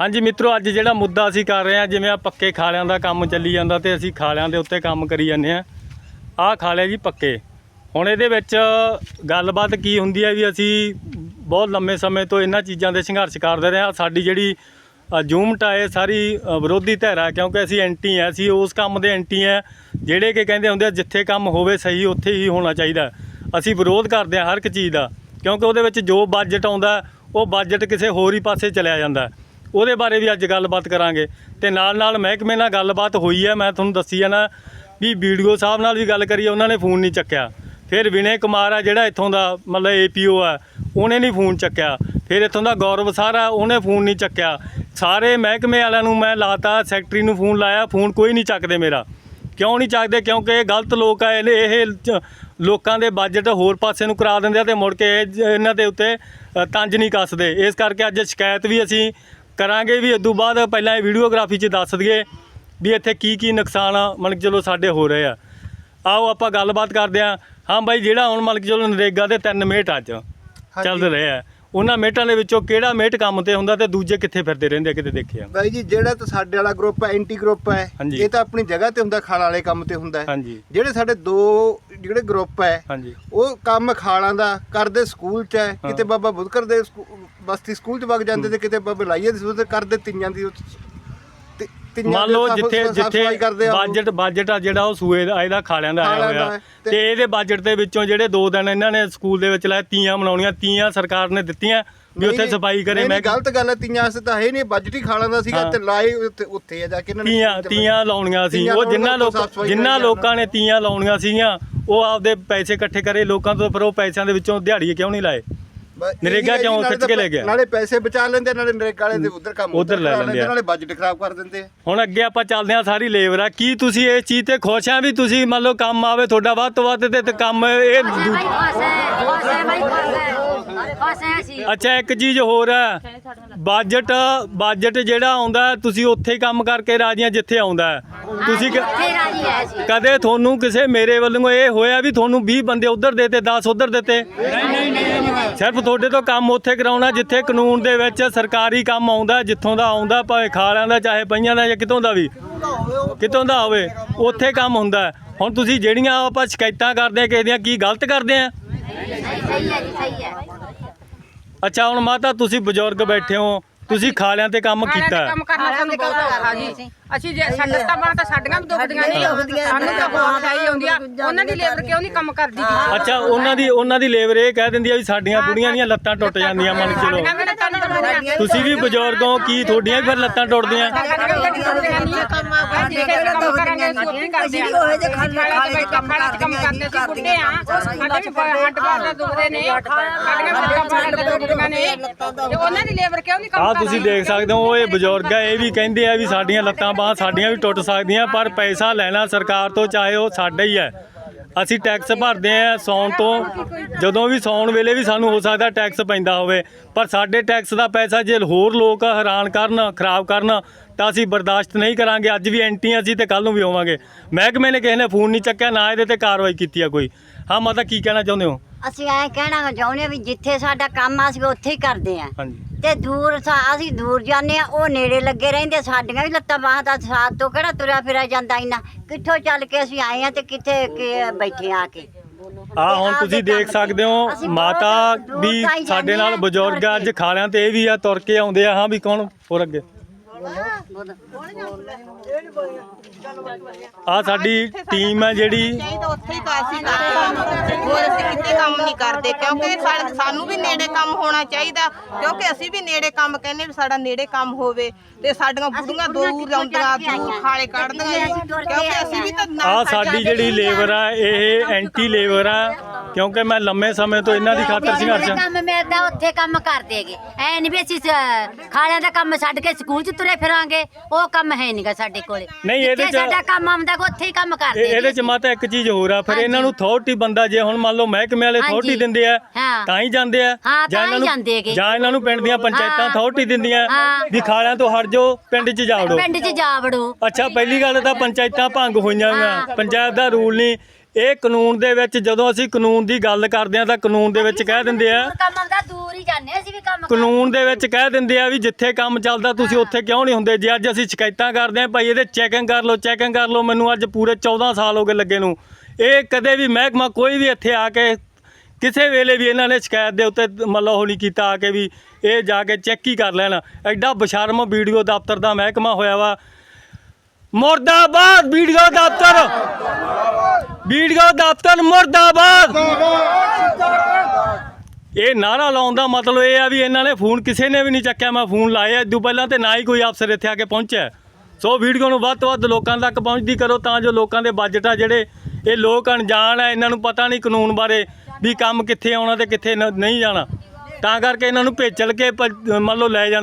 ਹਾਂਜੀ ਮਿੱਤਰੋ ਅੱਜ ਜਿਹੜਾ ਮੁੱਦਾ ਅਸੀਂ ਕਰ ਰਹੇ ਹਾਂ ਜਿਵੇਂ ਆ ਪੱਕੇ ਖਾਲਿਆਂ ਦਾ ਕੰਮ ਚੱਲੀ ਜਾਂਦਾ ਤੇ ਅਸੀਂ ਖਾਲਿਆਂ ਦੇ ਉੱਤੇ ਕੰਮ ਕਰੀ ਜਾਂਦੇ ਆ ਆਹ ਖਾਲੇ ਜੀ ਪੱਕੇ। ਹੁਣ ਇਹਦੇ ਵਿੱਚ ਗੱਲਬਾਤ ਕੀ ਹੁੰਦੀ ਹੈ ਵੀ ਅਸੀਂ ਬਹੁਤ ਲੰਮੇ ਸਮੇਂ ਤੋਂ ਇਹਨਾਂ ਚੀਜ਼ਾਂ ਦੇ ਸੰਘਰਸ਼ ਕਰਦੇ ਰਹੇ ਹਾਂ। ਸਾਡੀ ਜਿਹੜੀ ਅ, ਜੂਮਟ ਆ ਇਹ ਸਾਰੀ ਵਿਰੋਧੀ ਧਿਰ ਕਿਉਂਕਿ ਅਸੀਂ ਐਂਟੀ ਆ ਅਸੀਂ ਉਸ ਕੰਮ ਦੇ ਐਂਟੀ ਆ ਜਿਹੜੇ ਕਿ ਕਹਿੰਦੇ ਹੁੰਦੇ ਆ ਜਿੱਥੇ ਕੰਮ ਹੋਵੇ ਸਹੀ ਉੱਥੇ ਹੀ ਹੋਣਾ ਚਾਹੀਦਾ। ਅਸੀਂ ਵਿਰੋਧ ਕਰਦੇ ਆ ਹਰ ਇੱਕ ਚੀਜ਼ ਦਾ ਕਿਉਂਕਿ ਉਹਦੇ ਵਿੱਚ ਜੋ ਬਜਟ ਆਉਂਦਾ ਉਹ ਬਜਟ ਕਿਸੇ ਹੋਰ ਹੀ ਪਾਸੇ ਚਲਿਆ ਜਾਂਦਾ ਉਹਦੇ ਬਾਰੇ ਵੀ ਅੱਜ ਗੱਲਬਾਤ ਕਰਾਂਗੇ। ਤੇ ਨਾਲ ਨਾਲ ਮਹਿਕਮੇ ਨਾਲ ਗੱਲਬਾਤ ਹੋਈ ਹੈ। ਮੈਂ ਤੁਹਾਨੂੰ ਦੱਸੀ ਹੈ ਨਾ ਵੀ ਵੀਡੀਓ ਸਾਹਿਬ ਨਾਲ ਵੀ ਗੱਲ ਕਰੀ ਉਹਨਾਂ ਨੇ ਫੋਨ ਨਹੀਂ ਚੱਕਿਆ। ਫਿਰ ਵਿਨੇ ਕੁਮਾਰ ਆ ਜਿਹੜਾ ਇੱਥੋਂ ਦਾ ਮਤਲਬ ਏਪੀਓ ਆ ਉਹਨੇ ਨਹੀਂ ਫੋਨ ਚੱਕਿਆ। ਫਿਰ ਇੱਥੋਂ ਦਾ ਗੌਰਵ ਸਾਰਾ ਉਹਨੇ ਫੋਨ ਨਹੀਂ ਚੱਕਿਆ। ਸਾਰੇ ਮਹਿਕਮੇ ਵਾਲਿਆਂ ਨੂੰ ਮੈਂ ਲਾਤਾ, ਸੈਕਟਰੀ ਨੂੰ ਫੋਨ ਲਾਇਆ, ਫੋਨ ਕੋਈ ਨਹੀਂ ਚੱਕਦੇ ਮੇਰਾ। ਕਿਉਂ ਨਹੀਂ ਚੱਕਦੇ? ਕਿਉਂਕਿ ਇਹ ਗਲਤ ਲੋਕ ਆ, ਇਹ ਇਹ ਚ- ਲੋਕਾਂ ਦੇ ਬਜਟ ਹੋਰ ਪਾਸੇ ਨੂੰ ਕਰਾ ਦਿੰਦੇ ਆ ਤੇ ਮੁੜ ਕੇ ਇਹਨਾਂ ਦੇ ਉੱਤੇ ਤੰਜ ਨਹੀਂ ਕੱਸਦੇ। ਇਸ ਕਰਕੇ ਅੱਜ ਸ਼ਿਕਾਇਤ ਵੀ ਅਸੀਂ ਕਰਾਂਗੇ ਵੀ ਇਦੋਂ ਬਾਅਦ ਪਹਿਲਾਂ ਇਹ ਵੀਡੀਓਗ੍ਰਾਫੀ 'ਚ ਦੱਸ ਦਈਏ ਵੀ ਇੱਥੇ ਕੀ ਕੀ ਨੁਕਸਾਨ ਆ ਮਤਲਬ ਕਿ ਚਲੋ ਸਾਡੇ ਹੋ ਰਹੇ ਆ। ਆਓ ਆਪਾਂ ਗੱਲਬਾਤ ਕਰਦੇ ਆ। ਹਾਂ ਬਾਈ ਜਿਹੜਾ ਹੁਣ ਮਤਲਬ ਕਿ ਚਲੋ ਨਰੇਗਾ ਦੇ ਤਿੰਨ ਮੇਟ ਅੱਜ। ਚੱਲ ਰਹੇ ਆ। ਉਹਨਾਂ ਮੇਟਾਂ ਦੇ ਵਿੱਚੋਂ ਕਿਹੜਾ ਮੇਟ ਕੰਮ ਤੇ ਹੁੰਦਾ ਤੇ ਦੂਜੇ ਕਿੱਥੇ ਫਿਰਦੇ ਰਹਿੰਦੇ ਆ ਕਿਤੇ ਦੇਖਿਆ ਬਾਈ ਜੀ ਜਿਹੜਾ ਤਾਂ ਸਾਡੇ ਵਾਲਾ ਗਰੁੱਪ ਹੈ ਐਂਟੀ ਗਰੁੱਪ ਹੈ ਹਾਂਜੀ। ਇਹ ਤਾਂ ਆਪਣੀ ਜਗ੍ਹਾ ਤੇ ਹੁੰਦਾ ਖਾਲ ਵਾਲੇ ਕੰਮ ਤੇ ਹੁੰਦਾ ਹੈ। ਹਾਂਜੀ। ਜਿਹੜੇ ਸਾਡੇ ਦੋ ਜਿਹੜੇ ਗਰੁੱਪ ਹੈ ਹਾਂਜੀ। ਉਹ ਕੰਮ ਖਾਲਾਂ ਦਾ ਕਰਦੇ ਸਕੂਲ ਚ ਹੈ ਕਿਤੇ ਬਾਬਾ ਬੁੱਧਕਰ ਦੇ ਸਕੂ- ਬਸਤੀ ਸਕੂਲ ਚ ਵਗ ਜਾਂਦੇ ਤੇ ਕਿਤੇ ਬਾਬਾ ਲਾਈਏ ਦੇ ਸਕੂਲ ਤੇ ਕਰਦੇ ਤਿੰਨਾਂ ਦੀ ਮੰਨ ਲਓ ਜਿੱਥੇ ਜਿੱਥੇ। ਬਜਟ ਬਜਟ ਆ ਜਿਹੜਾ ਉਹ ਸੂਏ ਦਾ ਇਹਦਾ ਖਾਲਿਆਂ ਦਾ ਆਇਆ ਹੋਇਆ। ਤੇ- ਇਹਦੇ ਬਜਟ ਦੇ ਵਿੱਚੋਂ ਜਿਹੜੇ ਦੋ ਦਿਨ ਇਹਨਾਂ ਨੇ ਸਕੂਲ ਦੇ ਵਿੱਚ ਲਾਏ ਤੀਆਂ ਮਨਾਉਣੀਆਂ ਤੀਆਂ ਸਰਕਾਰ ਨੇ ਦਿੱਤੀਆਂ ਵੀ ਉੱਥੇ ਸਫ਼ਾਈ ਕਰੇ। ਮੈਂ ਗਲਤ ਗੱਲ ਹੈ ਤੀਆਂ ਵਾਸਤੇ ਤਾਂ ਹੈ ਨਹੀਂ ਬਜਟ ਹੀ ਖਾਲਾਂ ਦਾ ਸੀਗਾ। ਤੇ ਲਾਏ ਉੱਥੇ ਆ ਜਾ ਕੇ ਇਹਨਾਂ ਨੇ ਤੀਆਂ ਤੀਆਂ ਲਾਉਣੀਆਂ ਸੀ। ਉਹ ਜਿੰਨਾ ਲੋਕ ਜਿੰਨਾ ਲੋਕਾਂ ਨੇ ਤੀਆਂ ਲਾਉਣੀਆਂ ਸੀਗੀਆਂ ਉਹ ਆਪਦੇ ਪੈਸੇ ਇਕੱਠੇ ਕਰੇ ਲੋਕਾਂ ਤੋਂ ਫਿਰ ਉਹ ਪੈਸਿਆਂ ਦੇ ਵਿੱਚੋਂ ਦਿਹਾੜੀਏ ਕਿਉਂ ਨਹੀਂ ਲਾਏ? ਨਰੇਗਾ ਨਾਲੇ ਖਿੱਚ ਕੇ ਲੈ ਗਿਆ? ਨਾਲੇ ਪੈਸੇ ਬਚਾ ਲੈਂਦੇ ਨਾਲੇ ਨਰੇਗਾ ਵਾਲੇ ਦੇ ਉਧਰ ਕੰਮ ਉੱਧਰ ਲੈ ਲੈਂਦੇ ਆ। ਨਾਲੇ ਬਜਟ ਖਰਾਬ ਕਰ ਦਿੰਦੇ। ਆ ਹੁਣ ਅੱਗੇ ਆਪਾਂ ਚੱਲਦੇ ਹਾਂ ਸਾਰੀ ਲੇਬਰ ਆ। ਕੀ ਤੁਸੀਂ ਇਸ ਚੀਜ਼ ਤੇ ਖੁਸ਼ ਆ ਵੀ ਤੁਸੀਂ ਮੰਨ ਲਓ ਕੰਮ ਆਵੇ ਤੁਹਾਡਾ ਵੱਧ ਤੋਂ ਵੱਧ ਤੇ ਕੰਮ ਇਹ ਦੂ- ਭਾਈ ਖੁਸ਼ ਹੈ ਖੁਸ਼ ਹੈ ਭਾਈ ਖੁਸ਼ ਹੈ। ਅੱਛਾ ਇੱਕ ਚੀਜ਼ ਹੋਰ ਹੈ। ਬਜਟ ਬਜਟ ਜਿਹੜਾ ਆਉਂਦਾ ਹੈ, ਤੁਸੀਂ ਉੱਥੇ ਹੀ ਕੰਮ ਕਰਕੇ ਰਾਜੀਆਂ ਜਿੱਥੇ ਆਉਂਦਾ ਹੈ। ਤੁਸੀਂ ਕ- ਰਾਜੀ ਕਦੇ ਤੁਹਾਨੂੰ ਕਿਸੇ ਮੇਰੇ ਵੱਲੋਂ ਇਹ ਹੋਇਆ ਵੀ ਤੁਹਾਨੂੰ 20 ਬੰਦੇ ਉਧਰ ਦੇਤੇ 10 ਉਧਰ ਦੇਤੇ? ਸਿਰਫ ਤੁਹਾਡੇ ਤੋਂ ਕੰਮ ਉੱਥੇ ਕਰਾਉਣਾ ਜਿੱਥੇ ਕਾਨੂੰਨ ਦੇ ਵਿੱਚ ਸਰਕਾਰੀ ਕੰਮ ਆਉਂਦਾ ਜਿੱਥੋਂ ਦਾ ਆਉਂਦਾ ਭਾਵੇਂ ਖਾਲਿਆਂ ਦਾ ਚਾਹੇ ਪਈਆਂ ਦਾ ਜਾਂ ਕਿਤੋਂ ਦਾ ਵੀ। ਕਿਤੋਂ ਦਾ ਹੋਵੇ ਉੱਥੇ ਕੰਮ ਹੁੰਦਾ ਹੈ। ਹੁਣ ਤੁਸੀਂ ਜਿਹੜੀਆਂ ਆਪਾਂ ਸ਼ਿਕਾਇਤਾਂ ਕਰਦੇ ਆ ਕਿਸੇ ਦੀਆਂ ਕੀ ਗਲਤ ਕਰਦੇ ਆ ਸਹੀ ਸਹੀ ਹੈ ਜੀ ਸਹੀ ਹੈ। ਅੱਛਾ ਹੁਣ ਮਾਤਾ ਤੁਸੀਂ ਬਜ਼ੁਰਗ ਬੈਠੇ ਹੋ। ਤੁਸੀਂ ਖਾਲਿਆਂ ਤੇ ਕੰਮ ਕੀਤਾ ਹੈ। ਕੰਮ ਕਰਨਾ ਸਾਨੂੰ ਬਹੁਤ ਔਖਾ ਜੀ। ਅਸੀਂ ਜੇ ਸਾਡਾ ਤਾਂ ਬਾਹਾਂ ਤਾਂ ਸਾਡੀਆਂ ਵੀ ਦੁਖਦੀਆਂ ਨੇ। ਸਾਨੂੰ ਤਾਂ ਬਹੁਤ ਚਾਹੀ ਆਉਂਦੀ ਆ। ਉਹਨਾਂ ਦੀ ਲੇਬਰ ਕਿਉਂ ਨਹੀਂ ਕੰਮ ਕਰਦੀ ਜੀ? ਅੱਛਾ ਉਹਨਾਂ ਦੀ ਉਹਨਾਂ ਦੀ ਲੇਬਰ ਇਹ ਕਹਿ ਦਿੰਦੀ ਆ ਵੀ ਸਾਡੀਆਂ ਬੁੜੀਆਂ ਦੀਆਂ ਲੱਤਾਂ ਟੁੱਟ ਜਾਂਦੀਆਂ ਮੰਨ ਕੇ ਚਲੋ ਸਾਡੀਆਂ ਵੀ ਲੱਤਾਂ ਤੁਸੀਂ ਵੀ ਬਜ਼ੁਰਗ ਹੋ ਕੀ ਤੁਹਾਡੀਆਂ ਵੀ ਫਿਰ ਲੱਤਾਂ ਟੁੱਟਦੀਆਂ? ਉਹ ਆ ਉਹ ਤੁਸੀਂ ਦੇਖ ਸਕਦੇ ਹੋ ਇਹ ਬਜ਼ੁਰਗ ਆ ਇਹ ਵੀ ਕਹਿੰਦੇ ਆ ਵੀ ਸਾਡੀਆਂ ਲੱਤਾਂ ਬਾਹਾਂ ਸਾਡੀਆਂ ਵੀ ਟੁੱਟ ਸਕਦੀਆਂ ਪਰ ਪੈਸਾ ਲੈਣਾ ਸਰਕਾਰ ਤੋਂ ਚਾਹੇ ਉਹ ਸਾਡਾ ਹੀ ਹੈ ਅਸੀਂ ਟੈਕਸ ਭਰਦੇ ਆ ਸੌਣ ਤੋਂ। ਜਦੋਂ ਵੀ ਸੌਣ ਵੇਲੇ ਵੀ ਸਾਨੂੰ ਹੋ ਸਕਦਾ ਟੈਕਸ ਪੈਂਦਾ ਹੋਵੇ। ਪਰ ਸਾਡੇ ਟੈਕਸ ਦਾ ਪੈਸਾ ਜੇ ਹੋਰ ਲੋਕ ਹੈਰਾਨ ਕਰਨ ਖਰਾਬ ਕਰਨ ਤਾਂ ਅਸੀਂ ਬਰਦਾਸ਼ਤ ਨਹੀਂ ਕਰਾਂਗੇ। ਅੱਜ ਵੀ ਐਂਟੀ ਅਸੀਂ ਤੇ ਕੱਲ ਨੂੰ ਵੀ ਹੋਵਾਂਗੇ। ਮਹਿਕਮੇ ਨੇ ਕਿਸੇ ਨੇ ਫੋਨ ਨਹੀਂ ਚੱਕਿਆ ਨਾ ਇਹਦੇ ਤੇ ਕਾਰਵਾਈ ਕੀਤੀ ਆ ਕੋਈ। ਹਾਂ ਮਾਤਾ ਕੀ ਕਹਿਣਾ ਚਾਹੁੰਦੇ ਹੋ? ਅਸੀਂ ਐਂ ਕਹਿਣਾ ਚਾਹੁੰਦੇ ਹਾਂ ਵੀ ਜਿੱਥੇ ਸਾਡਾ ਕੰਮ ਆ ਅਸੀਂ ਉੱਥੇ ਹੀ ਕਰਦੇ ਆ। ਹਾਂਜੀ। ਤੇ ਦੂਰ ਸਾ- ਅਸੀਂ ਦੂਰ ਜਾਂਦੇ ਆ ਉਹ ਨੇੜੇ ਲੱਗੇ ਰਹਿੰਦੇ ਸਾਡੀਆਂ ਵੀ ਲੱਤਾਂ ਬਾਹਾਂ ਦਾ ਸਾਥ ਤੋਂ ਕਿਹੜਾ ਤੁਰਿਆ ਫਿਰਿਆ ਜਾਂਦਾ ਇੰਨਾ? ਕਿੱਥੋਂ ਚੱਲ ਕੇ ਅਸੀਂ ਆਏ ਆ ਤੇ ਕਿੱਥੇ ਕਿ ਬੈਠੇ ਆ ਕੇ? ਆ ਹੁਣ ਤੁਸੀਂ ਦੇਖ ਸਕਦੇ ਹੋ ਮਾਤਾ ਵੀ ਸਾਡੇ ਨਾਲ ਬਜ਼ੁਰਗ ਅੱਜ। ਖਾਲਿਆਂ ਤੇ ਇਹ ਵੀ ਆ ਤੁਰ ਕੇ ਆਉਂਦੇ ਆ ਹਾਂ ਵੀ ਕੌਣ ਹੋਰ ਅੱਗੇ? ਆ ਸਾਡੀ ਟੀਮ ਹੈ ਜਿਹੜੀ। ਚਾਹੀਦਾ ਉੱਥੇ ਹੀ ਤਾਂ ਕਰਦੇ ਹੋਰ ਅਸੀਂ ਕਿਤੇ ਕੰਮ ਨਹੀਂ ਕਰਦੇ ਕਿਉਂਕਿ ਸਾ- ਸਾਨੂੰ ਵੀ ਨੇੜੇ ਕੰਮ ਹੋਣਾ ਚਾਹੀਦਾ ਕਿਉਂਕਿ ਅਸੀਂ ਵੀ ਨੇੜੇ ਕੰਮ ਕਹਿੰਦੇ ਵੀ ਸਾਡਾ ਨੇੜੇ ਕੰਮ ਹੋਵੇ ਤੇ ਸਾਡੀਆਂ ਬੁੜੀਆਂ ਦੂਰ ਆਉਂਦੀਆਂ ਦੂਰ ਖਾਲੇ ਕੱਢਦੀਆਂ ਜੀ ਕਿਉਂਕਿ ਅਸੀਂ ਵੀ ਤਾਂ ਨਾਲ ਆ ਸਾਡੀ ਜਿਹੜੀ ਲੇਬਰ ਆ, ਇਹ ਐਂਟੀ ਲੇਬਰ ਆ। ਕਿਉਂਕਿ ਮੈਂ ਲੰਮੇ ਸਮੇਂ ਤੋਂ ਇਹਨਾਂ ਦੀ ਖਾਤਰ ਸੰਘਰਸ਼ ਕੰਮ ਮਿਲਦਾ ਉੱਥੇ ਕੰਮ ਕਰਦੇਗੇ ਐ ਨਹੀਂ ਵੀ ਅਸੀਂ ਸ- ਖਾਲਿਆਂ ਦਾ ਕੰਮ ਛੱਡ ਕੇ ਸਕੂਲ 'ਚ ਤੁਰੇ ਫਿਰਾਂਗੇ ਉਹ ਕੰਮ ਹੈ ਨਹੀਂਗਾ ਸਾਡੇ ਕੋਲੇ ਨਹੀਂ, ਇਹਦੇ ਜਿੱਥੇ 'ਚ- ਸਾਡਾ ਕੰਮ ਆਉਂਦਾ ਗਾ ਉੱਥੇ ਹੀ ਕੰਮ ਇਹ- ਕਰਦੇ ਇਹਦੇ ਚ ਮਾਤਾ ਇੱਕ ਚੀਜ਼ ਹੋਰ ਆ ਫਿਰ ਇਹਨਾਂ ਨੂੰ ਅਥਾਰਟੀ ਬੰਦਾ ਜੇ ਹੁਣ ਮੰਨ ਲਓ ਮਹਿਕਮੇ ਵਾਲੇ ਹਾਂਜੀ। ਅਥਾਰਟੀ ਦਿੰਦੇ ਆ ਹਾਂ। ਤਾਂ ਹੀ ਜਾਂਦੇ ਆ ਹਾਂ, ਤਾਂ ਹੀ ਜਾਂਦੇ ਹੈਗੇ। ਜਾਂ ਇਹਨਾਂ ਨੂੰ ਪਿੰਡ ਦੀਆਂ ਪੰਚਾਇਤਾਂ ਹਾਂ। ਅਥਾਰਟੀ ਦਿੰਦੀਆਂ ਹਾਂ। ਵੀ ਖਾਲਿਆਂ ਤੋਂ ਹਟ ਜਾਓ ਪਿੰਡ 'ਚ ਜਾ ਵੜੋ ਪਿੰਡ 'ਚ ਜਾ ਵੜੋ ਅੱਛਾ ਪਹਿਲੀ ਗੱਲ ਤਾਂ ਪੰਚਾਇਤਾਂ ਭੰਗ ਹੋਈਆਂ ਹੋਈਆਂ ਪੰਚਾਇਤ ਦਾ ਰੂਲ ਨਹੀਂ ਇਹ ਕਾਨੂੰਨ ਦੇ ਵਿੱਚ ਜਦੋਂ ਅਸੀਂ ਕਾਨੂੰਨ ਦੀ ਗੱਲ ਕਰਦੇ ਆ ਤਾਂ ਕਾਨੂੰਨ ਦੇ ਵਿੱਚ ਕਹਿ ਦਿੰਦੇ ਆ ਕੰਮ ਆਉਂਦਾ ਦੂਰ ਹੀ ਜਾਂਦੇ ਅਸੀਂ ਵੀ ਕੰਮ ਕਾਨੂੰਨ ਦੇ ਵਿੱਚ ਕਹਿ ਦਿੰਦੇ ਆ ਵੀ ਜਿੱਥੇ ਕੰਮ ਚੱਲਦਾ ਤੁਸੀਂ ਉੱਥੇ ਕਿਉਂ ਨਹੀਂ ਹੁੰਦੇ? ਜੇ ਅੱਜ ਅਸੀਂ ਸ਼ਿਕਾਇਤਾਂ ਕਰਦੇ ਆ ਭਾਈ ਇਹਦੇ ਚੈਕਿੰਗ ਕਰ ਲਓ ਚੈਕਿੰਗ ਕਰ ਲਓ ਮੈਨੂੰ ਅੱਜ ਪੂਰੇ 14 ਸਾਲ ਹੋ ਗਏ ਲੱਗੇ ਨੂੰ। ਇਹ ਕਦੇ ਵੀ ਮਹਿਕਮਾ ਕੋਈ ਵੀ ਇੱਥੇ ਆ ਕੇ ਕਿਸੇ ਵੇਲੇ ਵੀ ਇਹਨਾਂ ਨੇ ਸ਼ਿਕਾਇਤ ਦੇ ਉੱਤੇ ਮਤਲਬ ਉਹ ਨਹੀਂ ਕੀਤਾ ਆ ਕੇ ਵੀ ਇਹ ਜਾ ਕੇ ਚੈੱਕ ਹੀ ਕਰ ਲੈਣ। ਐਡਾ ਬਸ਼ਰਮ ਵੀਡੀਓ ਦਫ਼ਤਰ ਦਾ ਮਹਿਕਮਾ ਹੋਇਆ ਵਾ। ਮੁਰਦਾਬਾਦ ਵੀਡੀਓ ਦਫ਼ਤਰ। ਵੀਡੀਓ ਦਫ਼ਤਰ ਮੁਰਦਾਬਾਦ। ਇਹ ਨਾਰਾ ਲਾਉਣ ਦਾ ਮਤਲਬ ਇਹ ਆ ਵੀ ਇਹਨਾਂ ਨੇ ਫੋਨ ਕਿਸੇ ਨੇ ਵੀ ਨਹੀਂ ਚੱਕਿਆ। ਮੈਂ ਫੋਨ ਲਾਇਆ ਇਦੋਂ ਪਹਿਲਾਂ ਤੇ ਨਾ ਹੀ ਕੋਈ ਅਫਸਰ ਇੱਥੇ ਆ ਕੇ ਪਹੁੰਚਿਆ। ਸੋ ਵੀਡੀਓ ਨੂੰ ਵੱਧ ਤੋਂ ਵੱਧ ਲੋਕਾਂ ਤੱਕ ਪਹੁੰਚਦੀ ਕਰੋ ਤਾਂ ਜੋ ਲੋਕਾਂ ਦੇ ਬਜਟ ਆ ਜਿਹੜੇ ਇਹ ਲੋਕ ਅਣਜਾਣ ਆ ਇਹਨਾਂ ਨੂੰ ਪਤਾ ਨਹੀਂ ਕਾਨੂੰਨ ਬਾਰੇ ਵੀ ਕੰਮ ਕਿੱਥੇ ਆਉਣਾ ਤੇ ਕਿੱਥੇ ਨਹੀਂ ਜਾਣਾ। ਤਾਂ ਕਰਕੇ ਇਹਨਾਂ ਨੂੰ ਭੇਜਲ ਕੇ ਮੰਨ ਲਓ ਲੈ ਜਾਂਦੇ।